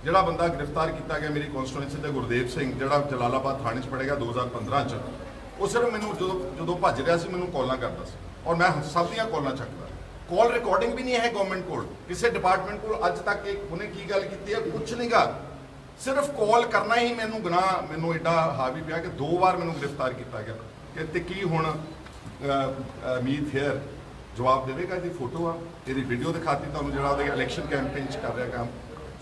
ਜਿਹੜਾ ਬੰਦਾ ਗ੍ਰਿਫਤਾਰ ਕੀਤਾ ਗਿਆ ਮੇਰੀ ਕਨਸਟੀਟੂਐਂਸੀ ਤੇ ਗੁਰਦੇਵ ਸਿੰਘ, ਜਿਹੜਾ ਜਲਾਲਾਬਾਦ ਥਾਣੇ 'ਚ ਪੜੇਗਾ 2015 'ਚ ਉਹ ਸਿਰਫ ਮੈਨੂੰ ਜਦੋਂ ਜਦੋਂ ਭੱਜ ਰਿਹਾ ਸੀ, ਮੈਨੂੰ ਕਾਲਾਂ ਕਰਦਾ ਸੀ। ਔਰ ਮੈਂ ਸਭ ਦੀਆਂ ਕਾਲਾਂ ਚੱਕਦਾ। ਕਾਲ ਰਿਕਾਰਡਿੰਗ ਵੀ ਨਹੀਂ ਹੈ ਗਵਰਨਮੈਂਟ ਕੋਲ। ਕਿਸੇ ਡਿਪਾਰਟਮੈਂਟ ਕੋਲ ਅੱਜ ਤੱਕ ਇਹ ਉਹਨੇ ਕੀ ਗੱਲ ਕੀਤੀ ਹੈ? ਕੁਝ ਨਹੀਂਗਾ ਸਿਰਫ ਕਾਲ ਕਰਨਾ ਹੀ ਮੈਨੂੰ ਗੁਨਾਹ, ਮੈਨੂੰ ਐਡਾ ਹਾਵੀ ਪਿਆ ਕਿ ਦੋ ਵਾਰ ਮੈਨੂੰ ਗ੍ਰਿਫਤਾਰ ਕੀਤਾ ਗਿਆ। ਕਿ ਤੇ ਕੀ ਹੁਣ ਮੀਤ ਹੇਅਰ ਜਵਾਬ ਦੇਵੇਗਾ? ਇਹਦੀ ਫੋਟੋ ਆ। ਇਹਦੀ ਵੀਡੀਓ ਦਿਖਾਤੀ ਤੁਹਾਨੂੰ ਜਿਹੜਾ ਉਹਦੇ ਇਲੈਕਸ਼ਨ ਕੈਂਪੇਨ ਚ ਕਰ ਰਿਹਾ ਕੰਮ।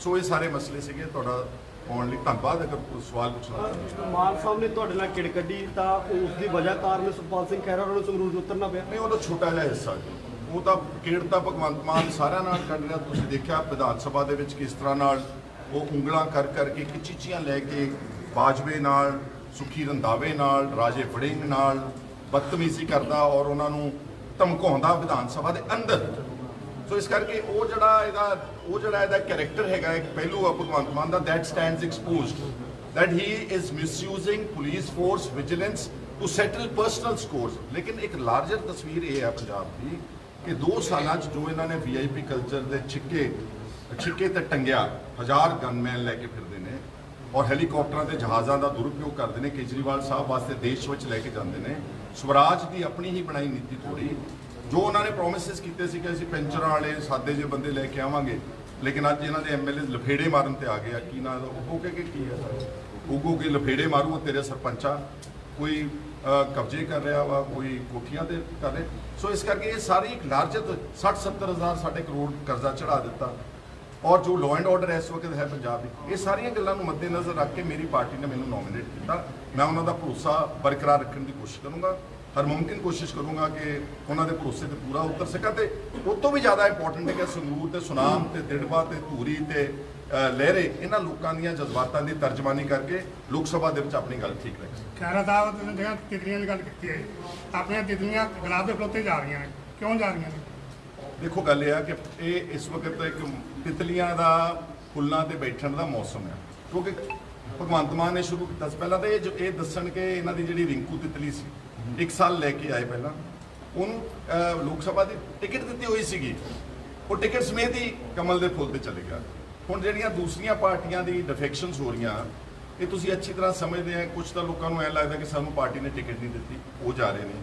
ਸੋ ਇਹ ਸਾਰੇ ਮਸਲੇ ਸੀਗੇ। ਤੁਹਾਡਾ ਆਉਣ ਲਈ ਧੰਨਵਾਦ ਅਗਰ ਕੋਈ ਸਵਾਲ ਪੁੱਛਣਾ ਮਾਨ ਸਾਹਿਬ ਨੇ ਤੁਹਾਡੇ ਨਾਲ ਕਿੜ ਕੱਢੀ ਤਾਂ ਉਸ ਦੀ ਵਜ੍ਹਾ ਕਾਰਨ ਸੁਖਪਾਲ ਸਿੰਘ ਖਹਿਰਾ ਨੂੰ ਸੰਗਰੂਰ ਉਤਰਨਾ ਪਿਆ। ਨਹੀਂ ਉਹਦਾ ਛੋਟਾ ਜਿਹਾ ਹਿੱਸਾ ਜੀ। ਉਹ ਤਾਂ ਕੀੜ ਤਾਂ ਭਗਵੰਤ ਮਾਨ ਸਾਰਿਆਂ ਨਾਲ ਕੱਢ ਰਿਹਾ। ਤੁਸੀਂ ਦੇਖਿਆ ਵਿਧਾਨ ਸਭਾ ਦੇ ਵਿੱਚ ਕਿਸ ਤਰ੍ਹਾਂ ਨਾਲ ਉਹ ਉਂਗਲਾਂ ਕਰ ਕਰਕੇ ਕਿਚੀਚੀਆਂ ਲੈ ਕੇ ਬਾਜਵੇ ਨਾਲ ਸੁਖੀ ਰੰਦਾਵੇ ਨਾਲ ਰਾਜੇ ਵੜਿੰਗ ਨਾਲ ਬਦਤਮੀਜ਼ੀ ਕਰਦਾ ਔਰ ਉਹਨਾਂ ਨੂੰ ਧਮਕਾਉਂਦਾ ਵਿਧਾਨ ਸਭਾ ਦੇ ਅੰਦਰ। ਸੋ ਇਸ ਕਰਕੇ ਉਹ ਜਿਹੜਾ ਇਹਦਾ, ਉਹ ਜਿਹੜਾ ਇਹਦਾ ਕੈਰੈਕਟਰ ਹੈਗਾ, ਇੱਕ ਪਹਿਲੂ ਆ ਭਗਵੰਤ ਮਾਨ ਦਾ, that stands exposed. That he is misusing police force, vigilance to settle personal scores. ਲੇਕਿਨ ਇੱਕ ਲਾਰਜਰ ਤਸਵੀਰ ਇਹ ਹੈ ਪੰਜਾਬ ਦੀ ਕਿ 2 ਸਾਲਾਂ 'ਚ ਜੋ ਇਹਨਾਂ ਨੇ ਵੀਆਈਪੀ ਕਲਚਰ ਦੇ ਛਿੱਕੇ ਛਿੱਕੇ ਤੇ ਟੰਗਿਆ ਹਜ਼ਾਰ ਗਨਮੈਨ ਲੈ ਕੇ ਫਿਰਦੇ ਨੇ ਔਰ ਹੈਲੀਕਾਪਟਰਾਂ ਤੇ ਜਹਾਜ਼ਾਂ ਦਾ ਦੁਰਉਪਯੋਗ ਕਰਦੇ ਨੇ ਕੇਜਰੀਵਾਲ ਸਾਹਿਬ ਵਾਸਤੇ ਦੇਸ਼ ਵਿੱਚ ਲੈ ਕੇ ਜਾਂਦੇ ਨੇ ਸਵਰਾਜ ਦੀ ਆਪਣੀ ਹੀ ਬਣਾਈ ਨੀਤੀ ਥੋੜੀ ਜੋ ਉਹਨਾਂ ਨੇ ਪ੍ਰੋਮਿਸਸ ਕੀਤੇ ਸੀ ਕਿ ਅਸੀਂ ਪੈਂਚਰਾਂ ਵਾਲੇ ਸਾਦੇ ਜਿਹੇ ਬੰਦੇ ਲੈ ਕੇ ਆਵਾਂਗੇ। ਲੇਕਿਨ ਅੱਜ ਇਹਨਾਂ ਦੇ ਐਮਐਲਏ ਲਫੇੜੇ ਮਾਰਨ ਤੇ ਆ ਗਏ ਆ। ਕੀ ਨਾ ਉਹ ਕੇ ਕੀ ਹੈ ਉਗੋ ਕੇ ਲਫੇੜੇ ਮਾਰੂ ਤੇਰੇ ਸਰਪੰਚਾ? ਕੋਈ ਕਬਜ਼ੇ ਕਰ ਰਿਹਾ ਵਾ? ਕੋਈ ਕੋਠੀਆਂ ਤੇ ਕਰ ਰਿਹਾ? ਸੋ ਇਸ ਕਰਕੇ ਇਹ ਸਾਰੀ ਇੱਕ ਲਾਰਜਰ 60 70 ਹਜ਼ਾਰ ਸਾਡੇ ਕਰੋੜ ਕਰਜ਼ਾ ਚੜਾ ਦਿੱਤਾ। ਔਰ ਜੋ ਲਾਅ ਐਂਡ ਆਰਡਰ ਇਸ ਵਕਤ ਹੈ ਪੰਜਾਬ ਦੀ ਇਹ ਸਾਰੀਆਂ ਗੱਲਾਂ ਨੂੰ ਮੱਦੇਨਜ਼ਰ ਰੱਖ ਕੇ ਮੇਰੀ ਪਾਰਟੀ ਨੇ ਮੈਨੂੰ ਨੋਮੀਨੇਟ ਕੀਤਾ। ਮੈਂ ਉਹਨਾਂ ਦਾ ਭਰੋਸਾ ਬਰਕਰਾਰ ਰੱਖਣ ਦੀ ਕੋਸ਼ਿਸ਼ ਕਰੂੰਗਾ। ਹਰ ਮੁਮਕਿਨ ਕੋਸ਼ਿਸ਼ ਕਰੂੰਗਾ ਕਿ ਉਹਨਾਂ ਦੇ ਭਰੋਸੇ ਤੇ ਪੂਰਾ ਉਤਰ ਸਕਾਂ ਤੇ ਉਸ ਤੋਂ ਵੀ ਜ਼ਿਆਦਾ ਇੰਪੋਰਟੈਂਟ ਹੈ ਕਿ ਸੰਗਰੂਰ ਤੇ ਸੁਨਾਮ ਤੇ ਦਿੜਬਾ ਤੇ ਧੂਰੀ ਤੇ ਲਹਿਰੇ ਇਹਨਾਂ ਲੋਕਾਂ ਦੀਆਂ ਜਜ਼ਬਾਤਾਂ ਦੀ ਤਰਜਮਾਨੀ ਕਰਕੇ ਲੋਕ ਸਭਾ ਦੇ ਵਿੱਚ ਆਪਣੀ ਗੱਲ ਠੀਕ ਰੱਖ। ਖੈਰਾ ਸਾਹਿਬ ਨੇ ਜਿਹੜਾ ਤਿਤਲੀਆਂ ਦੀ ਗੱਲ ਕੀਤੀ ਹੈ। ਆਪਣੀਆਂ ਤਿਤਲੀਆਂ ਗੁਲਾਬ ਦੇ ਫਲੋਤੇ ਜਾ ਰਹੀਆਂ ਨੇ। ਕਿਉਂ ਜਾ ਰਹੀਆਂ ਨੇ? ਦੇਖੋ ਗੱਲ ਇਹ ਆ ਕਿ ਇਹ ਇਸ ਵਕਤ ਇੱਕ ਤਿਤਲੀਆਂ ਦਾ ਫੁੱਲਾਂ ਤੇ ਬੈਠਣ ਦਾ ਮੌਸਮ ਹੈ ਕਿਉਂਕਿ ਭਗਵੰਤ ਮਾਨ ਨੇ ਸ਼ੁਰੂ ਕੀਤਾ ਸੀ। ਪਹਿਲਾਂ ਤਾਂ ਇਹ ਇਹ ਦੱਸਣ ਕਿ ਇਹਨਾਂ ਦੀ ਜਿਹੜੀ ਰਿੰਕੂ ਤਿਤਲੀ ਸੀ ਇੱਕ ਸਾਲ ਲੈ ਕੇ ਆਏ ਪਹਿਲਾਂ। ਉਹਨੂੰ ਲੋਕ ਸਭਾ ਦੀ ਟਿਕਟ ਦਿੱਤੀ ਹੋਈ ਸੀਗੀ। ਉਹ ਟਿਕਟ ਸਮੇਤ ਹੀ ਕਮਲ ਦੇ ਫੁੱਲ ਤੇ ਚਲੇ ਗਿਆ। ਹੁਣ ਜਿਹੜੀਆਂ ਦੂਸਰੀਆਂ ਪਾਰਟੀਆਂ ਦੀ ਡਿਫੈਕਸ਼ਨਸ ਹੋ ਰਹੀਆਂ, ਇਹ ਤੁਸੀਂ ਅੱਛੀ ਤਰ੍ਹਾਂ ਸਮਝਦੇ ਆ। ਕੁਝ ਤਾਂ ਲੋਕਾਂ ਨੂੰ ਐ ਲੱਗਦਾ ਕਿ ਸਾਨੂੰ ਪਾਰਟੀ ਨੇ ਟਿਕਟ ਨਹੀਂ ਦਿੱਤੀ। ਉਹ ਜਾ ਰਹੇ ਨੇ।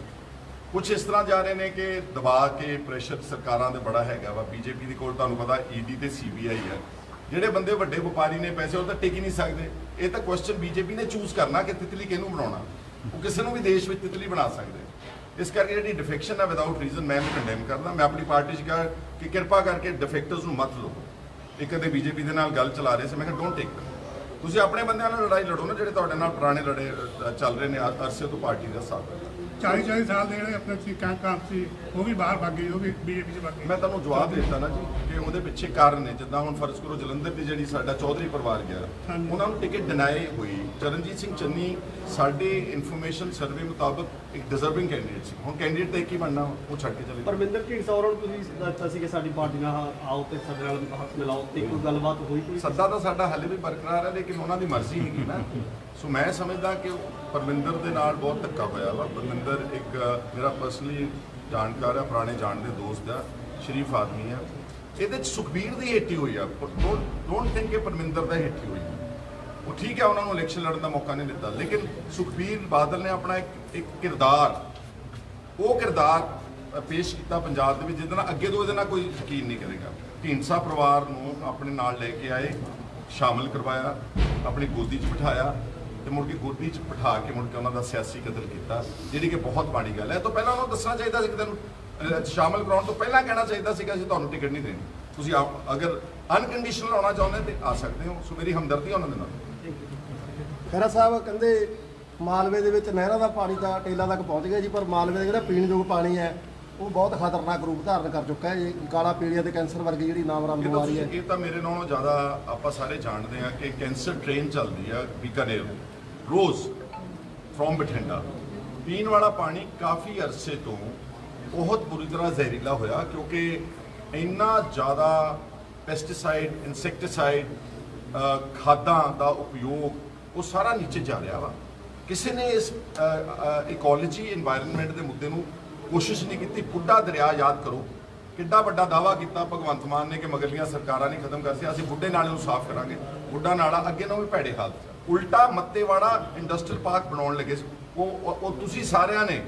ਕੁਝ ਇਸ ਤਰ੍ਹਾਂ ਜਾ ਰਹੇ ਨੇ ਕਿ ਦਬਾ ਕੇ ਪ੍ਰੈਸ਼ਰ ਸਰਕਾਰਾਂ ਦੇ ਬੜਾ ਹੈਗਾ ਵਾ। ਬੀਜੇਪੀ ਦੇ ਕੋਲ ਤੁਹਾਨੂੰ ਪਤਾ ਈਡੀ ਤੇ ਸੀਬੀਆਈ ਆ। ਜਿਹੜੇ ਬੰਦੇ ਵੱਡੇ ਵਪਾਰੀ ਨੇ ਪੈਸੇ, ਉਹ ਤਾਂ ਟਿਕ ਹੀ ਨਹੀਂ ਸਕਦੇ। ਇਹ ਤਾਂ ਕੁਐਸਚਨ ਬੀਜੇਪੀ ਨੇ ਚੂਜ਼ ਕਰਨਾ ਕਿ ਤਿਤਲੀ ਕਿਹਨੂੰ ਬਣਾਉਣਾ। ਉਹ ਕਿਸੇ ਨੂੰ ਵੀ ਦੇਸ਼ ਵਿੱਚ ਤਿਤਲੀ ਬਣਾ ਸਕਦੇ। ਇਸ ਕਰਕੇ ਜਿਹੜੀ ਡਿਫੈਕਸ਼ਨ ਹੈ ਵਿਦਆਊਟ ਰੀਜ਼ਨ ਮੈਂ ਇਹਨੂੰ ਕੰਡੈਮ ਕਰਦਾ। ਮੈਂ ਆਪਣੀ ਪਾਰਟੀ 'ਚ ਕਿਹਾ ਕਿ ਕਿਰਪਾ ਕਰਕੇ ਡਿਫੈਕਟਰਸ ਨੂੰ ਮਤ ਲਓ ਇਹ ਕਦੇ ਬੀਜੇਪੀ ਦੇ ਨਾਲ ਗੱਲ ਚਲਾ ਰਹੇ ਸੀ, ਮੈਂ ਕਿਹਾ ਡੋਂਟ ਟੇਕ ਤੁਸੀਂ ਆਪਣੇ ਬੰਦਿਆਂ ਨਾਲ ਲੜਾਈ ਲੜੋ ਨਾ, ਜਿਹੜੇ ਤੁਹਾਡੇ ਨਾਲ ਪੁਰਾਣੇ ਲੜੇ ਚੱਲ ਰਹੇ ਨੇ, ਅਰਸੇ ਤੋਂ ਪਾਰਟੀ ਦਾ ਸਾਥ ਦਿਓ। 40 40 ਸਾਲ ਦੇ ਜਿਹੜੇ ਆਪਣੇ ਸੀ ਕਾਂ ਕਾਂ ਸੀ ਉਹ ਵੀ ਬਾਹਰ ਭੱਗ ਗਏ ਉਹ ਵੀ ਬੀਜੇਪੀ 'ਚ ਭੱਗ ਗਏ। ਮੈਂ ਤੁਹਾਨੂੰ ਜਵਾਬ ਦੇ ਦਿੱਤਾ ਨਾ ਜੀ ਕਿ ਉਹਦੇ ਪਿੱਛੇ ਕਾਰਨ ਨੇ ਜਿੱਦਾਂ ਹੁਣ ਫਰਜ਼ ਕਰੋ ਜਲੰਧਰ ਦੀ ਜਿਹੜੀ ਸਾਡਾ ਚੌਧਰੀ ਪਰਿਵਾਰ ਗਿਆ। ਉਹਨਾਂ ਨੂੰ ਟਿਕਟ ਡਿਨਾਈ ਹੋਈ। ਚਰਨਜੀਤ ਸਿੰਘ ਚੰਨੀ ਸਾਡੇ ਇਨਫੋਰਮੇਸ਼ਨ ਸਰਵੇ ਮੁਤਾਬਕ ਇੱਕ ਡਿਜ਼ਰਵਿੰਗ ਕੈਂਡੀਡੇਟ ਸੀ। ਹੁਣ ਕੈਂਡੀਡੇਟ ਤੇ ਕੀ ਬਣਨਾ ਉਹ ਛੱਡ ਕੇ ਚਲੇ ਪਰਮਿੰਦਰ ਢੀਂਡਸਾ ਹੋਰਾਂ ਨੂੰ ਤੁਸੀਂ ਦੱਸਤਾ ਸੀ ਕਿ ਸਾਡੀ ਪਾਰਟੀ ਨਾਲ ਆਓ ਤੇ ਸਾਡੇ ਨਾਲ ਹੱਥ ਮਿਲਾਓ ਤੇ ਕੋਈ ਗੱਲਬਾਤ ਹੋਈ ਕੋਈ? ਸੱਦਾ ਤਾਂ ਸਾਡਾ ਹਾਲੇ ਵੀ ਬਰਕਰਾਰ ਹੈ ਲੇਕਿਨ ਉਹਨਾਂ ਦੀ ਮਰਜ਼ੀ ਹੈਗੀ ਨਾ। ਸੋ ਮੈਂ ਸਮਝਦਾ ਕਿ ਪਰਮਿੰਦਰ ਦੇ ਨਾਲ ਬਹੁਤ ਧੱਕਾ ਹੋਇਆ ਵਾ ਪਰਮਿੰਦਰ ਇੱਕ, ਮੇਰਾ ਪਰਸਨਲੀ ਜਾਣਕਾਰ ਹੈ ਪੁਰਾਣੇ ਜਾਣ ਦੇ ਦੋਸਤ ਹੈ ਸ਼ਰੀਫ ਆਦਮੀ ਆ। ਇਹਦੇ ਚ ਸੁਖਬੀਰ ਦੀ ਹੇਠੀ ਹੋਈ ਆ। ਡੋਂਟ ਥਿੰਕ ਕਿ ਪਰਮਿੰਦਰ ਦਾ ਹੇਠੀ ਹੋਈ। ਉਹ ਠੀਕ ਹੈ ਉਹਨਾਂ ਨੂੰ ਇਲੈਕਸ਼ਨ ਲੜਨ ਦਾ ਮੌਕਾ ਨਹੀਂ ਦਿੱਤਾ। ਲੇਕਿਨ ਸੁਖਬੀਰ ਬਾਦਲ ਨੇ ਆਪਣਾ ਇੱਕ ਇੱਕ ਕਿਰਦਾਰ, ਉਹ ਕਿਰਦਾਰ ਪੇਸ਼ ਕੀਤਾ ਪੰਜਾਬ ਦੇ ਵਿੱਚ, ਜਿਹਦੇ ਨਾਲ ਅੱਗੇ ਤੋਂ ਇਹਦੇ ਨਾਲ ਕੋਈ ਯਕੀਨ ਨਹੀਂ ਕਰੇਗਾ। ਢੀਂਡਸਾ ਪਰਿਵਾਰ ਨੂੰ ਆਪਣੇ ਨਾਲ ਲੈ ਕੇ ਆਏ, ਸ਼ਾਮਲ ਕਰਵਾਇਆ, ਆਪਣੀ ਗੋਦੀ 'ਚ ਬਿਠਾਇਆ। ਤੇ ਮੁੜ ਕੇ ਗੋਦੀ 'ਚ ਬਿਠਾ ਕੇ ਮੁੜ ਕੇ ਉਹਨਾਂ ਦਾ ਸਿਆਸੀ ਕਤਲ ਕੀਤਾ ਜਿਹੜੀ ਕਿ ਬਹੁਤ ਮਾੜੀ ਗੱਲ ਹੈ। ਇਹ ਤੋਂ ਪਹਿਲਾਂ ਉਹਨਾਂ ਨੂੰ ਦੱਸਣਾ ਚਾਹੀਦਾ ਸੀ ਕਿ ਤੈਨੂੰ ਅ, ਸ਼ਾਮਲ ਕਰਾਉਣ ਤੋਂ ਪਹਿਲਾਂ ਕਹਿਣਾ ਚਾਹੀਦਾ ਸੀਗਾ ਅਸੀਂ ਤੁਹਾਨੂੰ ਟਿਕਟ ਨਹੀਂ ਦੇਣੀ। ਤੁਸੀਂ ਆਪ- ਅਗਰ ਅਨਕੰਡੀਸ਼ਨਲ ਆਉਣਾ ਚਾਹੁੰਦੇ ਤੇ ਆ ਸਕਦੇ ਹੋ। ਸੋ ਮੇਰੀ ਹਮਦਰਦੀ ਉਹਨਾਂ ਦੇ ਨਾਲ। ਖਹਿਰਾ ਸਾਹਿਬ ਕਹਿੰਦੇ ਮਾਲਵੇ ਦੇ ਵਿੱਚ ਨਹਿਰਾਂ ਦਾ ਪਾਣੀ ਤਾਂ ਟੇਲਾਂ ਤੱਕ ਪਹੁੰਚ ਗਿਆ ਜੀ ਪਰ ਮਾਲਵੇ ਦਾ ਜਿਹੜਾ ਪੀਣ ਯੋਗ ਪਾਣੀ ਹੈ ਉਹ ਬਹੁਤ ਖਤਰਨਾਕ ਰੂਪ ਧਾਰਨ ਕਰ ਚੁੱਕਾ ਹੈ। ਜੀ ਕਾਲਾ ਪੀਲੀਆ ਤੇ ਕੈਂਸਰ ਵਰਗੀ ਜਿਹੜੀ ਨਾਮਰਾਮ ਇਹ ਬਿਮਾਰੀ ਹੈ। ਇਹ ਤਾਂ ਮੇਰੇ ਨਾਲੋਂ ਜ਼ਿਆਦਾ ਆਪਾਂ ਸਾਰੇ ਜਾਣਦੇ ਹਾਂ ਕਿ ਕੈਂਸਰ ਟ੍ਰੇਨ ਚੱਲਦੀ ਆ ਬੀਕਾਨੇਰ ਰੋਜ਼ ਫਰੋਮ ਬਠਿੰਡਾ। ਪੀਣ ਵਾਲਾ ਪਾਣੀ ਕਾਫੀ ਅਰਸੇ ਤੋਂ ਬਹੁਤ ਬੁਰੀ ਤਰ੍ਹਾਂ ਜ਼ਹਿਰੀਲਾ ਹੋਇਆ ਕਿਉਂਕਿ ਇੰਨਾ ਜ਼ਿਆਦਾ ਪੈਸਟੀਸਾਈਡ ਇਨਸੈਕਟੀਸਾਈਡ ਖਾਦਾਂ ਦਾ ਉਪਯੋਗ ਉਹ ਸਾਰਾ ਨੀਚੇ ਜਾ ਰਿਹਾ ਵਾ। ਕਿਸੇ ਨੇ ਇਸ ਇਕੋਲੋਜੀ এনवायरमेंट ਦੇ ਮੁੱਦੇ ਨੂੰ ਕੋਸ਼ਿਸ਼ ਨਹੀਂ ਕੀਤੀ। ਬੁੱਢਾ ਦਰਿਆ ਯਾਦ ਕਰੋ, ਕਿੱਡਾ ਵੱਡਾ ਦਾਵਾ ਕੀਤਾ ਭਗਵੰਤ ਮਾਨ ਨੇ ਕਿ ਮਗਰਲੀਆਂ ਸਰਕਾਰਾਂ ਨੇ ਖਤਮ ਕਰਤੀ, ਅਸੀਂ ਬੁੱਢੇ ਨਾਲੇ ਨੂੰ ਸਾਫ਼ ਕਰਾਂਗੇ। ਬੁੱਢਾ ਨਾਲਾ ਅੱਗੇ ਨਾਲੋਂ ਵੀ ਭੈੜੇ ਹਾਲ ਹਾਲਤ ਉਲਟਾ ਮੱਤੇਵਾੜਾ ਇੰਡਸਟਰੀਅਲ ਪਾਰਕ ਬਣਾਉਣ ਲੱਗੇ ਸੀ। ਉਹ ਉਹ ਤੁਸੀਂ ਸਾਰਿਆਂ ਨੇ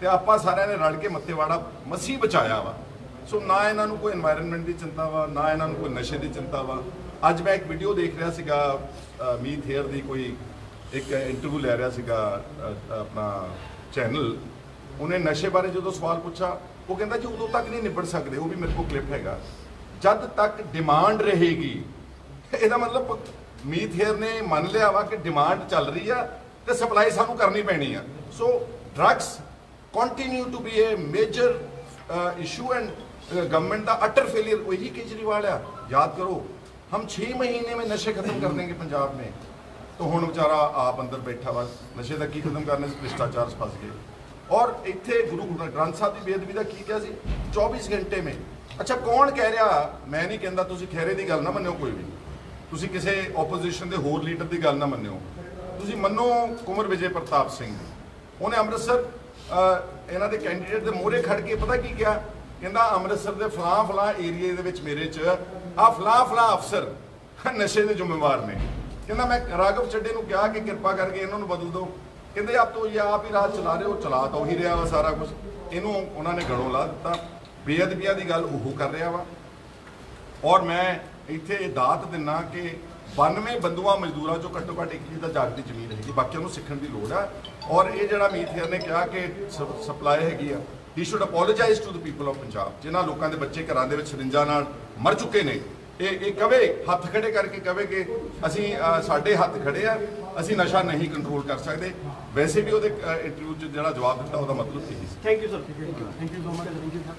ਤੇ ਆਪਾਂ ਸਾਰਿਆਂ ਨੇ ਰਲ ਕੇ ਮੱਤੇਵਾੜਾ ਮੱਸੀ ਬਚਾਇਆ ਵਾ। ਸੋ ਨਾ ਇਹਨਾਂ ਨੂੰ ਕੋਈ এনवायरमेंट ਦੀ ਚਿੰਤਾ ਵਾ, ਨਾ ਇਹਨਾਂ ਨੂੰ ਕੋਈ ਨਸ਼ੇ ਦੀ ਚਿੰਤਾ ਵਾ। ਅੱਜ ਮੈਂ ਇੱਕ ਵੀਡੀਓ ਦੇਖ ਰਿਹਾ ਸੀਗਾ ਮੀਤ ਹੇਅਰ ਦੀ ਕੋਈ ਇੱਕ ਇੰਟਰਵਿਊ ਲੈ ਰਿਹਾ ਸੀਗਾ ਆਪਣਾ ਚੈਨਲ ਉਹਨੇ ਨਸ਼ੇ ਬਾਰੇ ਜਦੋਂ ਸਵਾਲ ਪੁੱਛਾ ਉਹ ਕਹਿੰਦਾ ਜੀ ਉਦੋਂ ਤੱਕ ਨਹੀਂ ਨਿਬੜ ਸਕਦੇ, ਉਹ ਵੀ ਮੇਰੇ ਕੋਲ ਕਲਿੱਪ ਹੈਗਾ। ਜਦ ਤੱਕ ਡਿਮਾਂਡ ਰਹੇਗੀ, ਇਹਦਾ ਮਤਲਬ ਮੀਤ ਹੇਅਰ ਨੇ ਮੰਨ ਲਿਆ ਵਾ ਕਿ ਡਿਮਾਂਡ ਚੱਲ ਰਹੀ ਆ ਤੇ ਸਪਲਾਈ ਸਾਨੂੰ ਕਰਨੀ ਪੈਣੀ ਆ so drugs continue to be a major uh, issue and uh, government the utter failure वही केजरीवाल है याद करो हम छह महीने में नशे खत्म कर देंगे पंजाब में तो ਹੁਣ ਵਿਚਾਰਾ ਆਪ ਅੰਦਰ ਬੈਠਾ ਵਾ ਨਸ਼ੇ ਦਾ ਕੀ ਖਤਮ ਕਰਨੇ ਭ੍ਰਿਸ਼ਟਾਚਾਰ 'ਚ ਫਸ ਗਏ ਔਰ ਇੱਥੇ ਗੁਰੂ ਗ੍ਰੰਥ ਸਾਹਿਬ ਦੀ ਬੇਅਦਬੀ ਦਾ ਕੀ ਕਿਹਾ ਸੀ 24 ਘੰਟੇ में ਅੱਛਾ ਕੌਣ ਕਹਿ ਰਿਹਾ ਮੈਂ ਨਹੀਂ ਕਹਿੰਦਾ ਤੁਸੀਂ ਖੈਰੇ ਦੀ ਗੱਲ ਨਾ ਮੰਨਿਓ ਕੋਈ ਵੀ ਤੁਸੀਂ ਕਿਸੇ ਆਪੋਜੀਸ਼ਨ ਦੇ ਹੋਰ ਲੀਡਰ ਦੀ ਗੱਲ ਨਾ ਮੰਨਿਓ। ਤੁਸੀਂ ਮੰਨੋ ਕੁਮਰ ਵਿਜੇ ਪ੍ਰਤਾਪ ਸਿੰਘ। ਉਹਨੇ ਅੰਮ੍ਰਿਤਸਰ ਇਹਨਾਂ ਦੇ ਕੈਂਡੀਡੇਟ ਦੇ ਮੋਹਰੇ ਖੜ ਕੇ ਪਤਾ ਕੀ ਕਿਹਾ? ਕਹਿੰਦਾ, ਅੰਮ੍ਰਿਤਸਰ ਦੇ ਫਲਾਂ ਫਲਾਂ ਏਰੀਏ ਦੇ ਵਿੱਚ ਮੇਰੇ ਚ ਆ ਫਲਾਂ ਫਲਾਂ ਅਫਸਰ ਨਸ਼ੇ ਦੇ ਜ਼ਿੰਮੇਵਾਰ ਨੇ। ਕਹਿੰਦਾ, ਮੈਂ ਰਾਘਵ ਚੱਡੇ ਨੂੰ ਕਿਹਾ ਕਿ ਕਿਰਪਾ ਕਰਕੇ ਇਹਨਾਂ ਨੂੰ ਬਦਲ ਦਿਓ। ਕਹਿੰਦੇ, ਆਪ ਤੋਂ ਇਹ ਆਪ ਹੀ ਰਾਜ ਚਲਾ ਰਹੇ ਹੋ, ਚਲਾ ਤਾਂ ਉਹੀ ਰਿਹਾ ਵਾ ਸਾਰਾ ਕੁਝ ਇਹਨੂੰ ਉਹਨਾਂ ਨੇ ਗੜੋਂ ਲਾ ਦਿੱਤਾ। ਬੇਅਦਬੀਆਂ ਦੀ ਗੱਲ ਉਹ ਕਰ ਰਿਹਾ ਵਾ। ਔਰ ਮੈਂ ਇੱਥੇ ਇਹ ਦਾਤ ਦਿੰਨਾ ਕਿ 92 ਬੰਦੂਆਂ ਮਜ਼ਦੂਰਾਂ ਚੋਂ ਘੱਟੋ ਘੱਟ ਇੱਕ ਚੀਜ਼ ਦਾ ਜਾਗਦੀ ਜ਼ਮੀਨ ਹੈਗੀ ਬਾਕੀਆਂ ਨੂੰ ਸਿੱਖਣ ਦੀ ਲੋੜ ਆ। ਔਰ ਇਹ ਜਿਹੜਾ ਮੀਥੇਰ ਨੇ ਕਿਹਾ ਕਿ ਸਪਲਾਈ ਹੈਗੀ ਆ he should apologise to the people of Punjab ਜਿਨ੍ਹਾਂ ਲੋਕਾਂ ਦੇ ਬੱਚੇ ਘਰਾਂ ਦੇ ਵਿੱਚ ਸਰਿੰਜਾਂ ਨਾਲ ਮਰ ਚੁੱਕੇ ਨੇ। ਇਹ ਇਹ ਕਵੇ, ਹੱਥ ਖੜੇ ਕਰਕੇ ਕਵੇ ਕਿ ਅਸੀਂ ਸਾਡੇ ਹੱਥ ਖੜੇ ਆ, ਅਸੀਂ ਨਸ਼ਾ ਨਹੀਂ ਕੰਟਰੋਲ ਕਰ ਸਕਦੇ। ਵੈਸੇ ਵੀ ਉਹਦੇ ਇੰਟਰਵਿਊ 'ਚ ਜਿਹੜਾ ਜਵਾਬ ਦਿੱਤਾ ਉਹਦਾ ਮਤਲਬ ਇਹੀ ਸੀ। Thank you sir thank you so much thank you sir